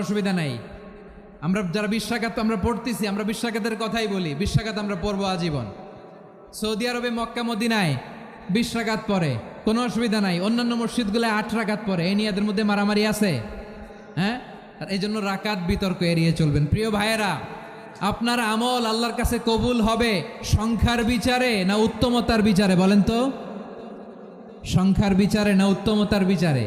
অসুবিধা নাই। আমরা যারা বিশ্বাঘাত আমরা পড়তেছি, আমরা বিশ্বাঘাতের কথাই বলি বিশ্বাঘাত আমরা পড়ব আজীবন। সৌদি আরবে মক্কা, মদিনায় বিশ্বাঘাত পরে কোনো অসুবিধা নাই। অন্যান্য মসজিদগুলো আট রাকাত পরে এই নিয়ে মধ্যে মারামারি আছে। হ্যাঁ? আর এই জন্য রাকাত বিতর্ক এড়িয়ে চলবেন। প্রিয় ভাইয়েরা, আপনার আমল আল্লাহর কাছে কবুল হবে সংখ্যার বিচারে না উত্তমতার বিচারে? বলেন তো। সংখ্যার বিচারে না উত্তমতার বিচারে?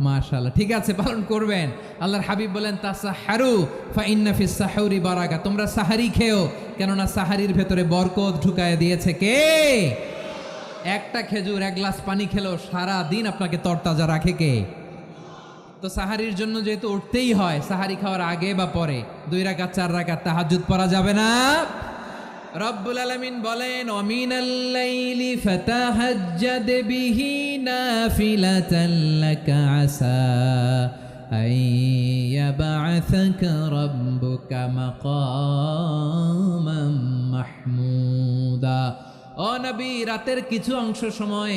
মাশাআল্লাহ। ঠিক আছে, পালন করবেন। আল্লাহর হাবিব বলেন, তাসাহারু ফা ইন্না ফিস সাহুরি বারাকা। তোমরা সাহারি খেও, কেননা সাহারির ভেতরে বরকত ঢুকায় দিয়েছে কে? একটা খেজুর, এক গ্লাস পানি খেলো সারা দিন আপনাকে তরতাজা রাখে কে? তো সাহারির জন্য যেহেতু উঠতেই হয়, সাহারি খাওয়ার আগে বা পরে, দুই রাকাত, চার রাকাত তাহাজ্জুদ পড়া যাবে না। রব্বুল আলমিন বলেন অমিন লাইলি ফাতাহাজ্জাদ বিহি নাফিলাতান লাকা আসা আইয়াবা'আসাকা রব্বুকা মাকামাম মাহমুদা। ও নবী, রাতের কিছু অংশ সময়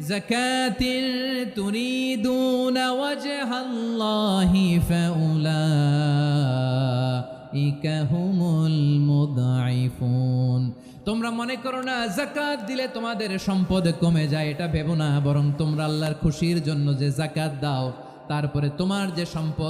মিন যাকাতিন তুরিদুনা ওয়াজহাল্লাহি ফাউলাইকা হুমুল মুদঈফুন তোমরা মনে করো না জাকাত দিলে তোমাদের সম্পদ কমে যায়, এটা ভেবো না, বরং তোমরা আল্লাহর খুশির জন্য যে জাকাত দাও, তারপরে তোমার যে সম্পদ